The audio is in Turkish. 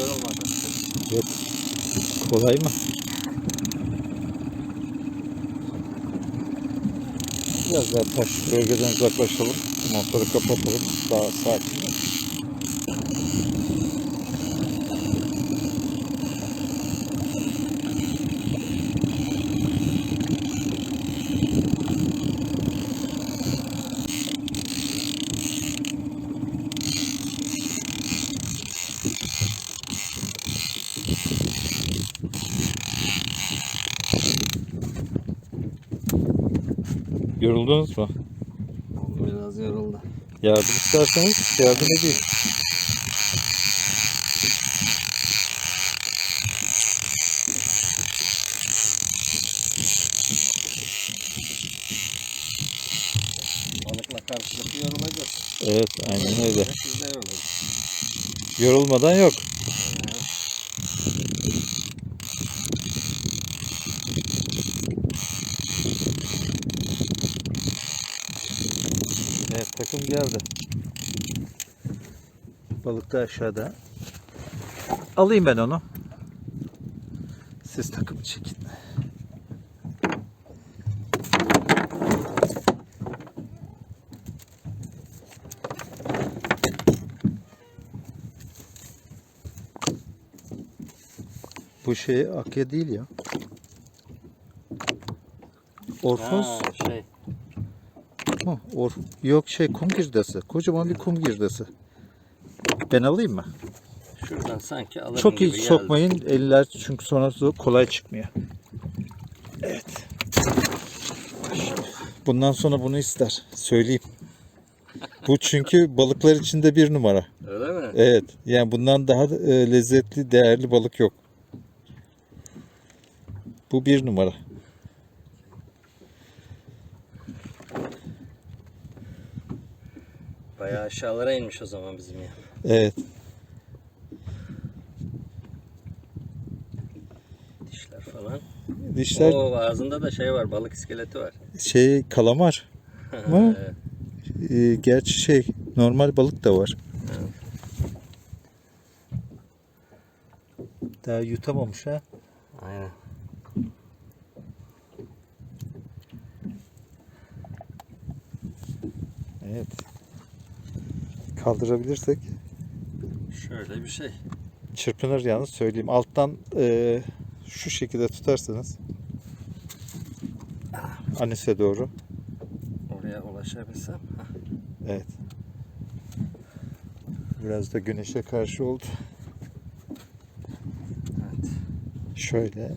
yorulmadı. Yok. Kolay mı? Biraz daha taş bölgeden uzaklaşalım. Motoru kapatalım. Daha sakin. Yoruldunuz mu? Biraz yoruldu. Yardım isterseniz yardım edeyim. Balıkla karşılıklı yorulacağız. Evet aynen öyle. Yorulmadan yok. Evet takım geldi. Balık da aşağıda. Alayım ben onu. Siz takımı çekin. Bu şey akya değil ya. Orfos Ha, şey. Mu? Or yok şey kum girdası. Kocaman bir kum girdası. Ben alayım mı? Şuradan sanki alırım Çok iyi gibi geldi. sokmayın. Eller çünkü sonra kolay çıkmıyor. Evet. Bundan sonra bunu ister. Söyleyeyim. Bu çünkü balıklar içinde bir numara. Öyle mi? Evet. Yani bundan daha e, lezzetli, değerli balık yok. Bu bir numara. Bayağı aşağılara inmiş o zaman bizim ya. Evet. Dişler falan. Dişler Oo ağzında da şey var balık iskeleti var. şey kalamar. Ama Evet. e, gerçi şey normal balık da var. Daha yutamamış ha. Aynen. Evet. Kaldırabilirsek Şöyle bir şey. çırpınır yalnız söyleyeyim. Alttan e, şu şekilde tutarsanız Anis'e doğru. Oraya ulaşabilsem. Evet. Biraz da güneşe karşı oldu. Evet. Şöyle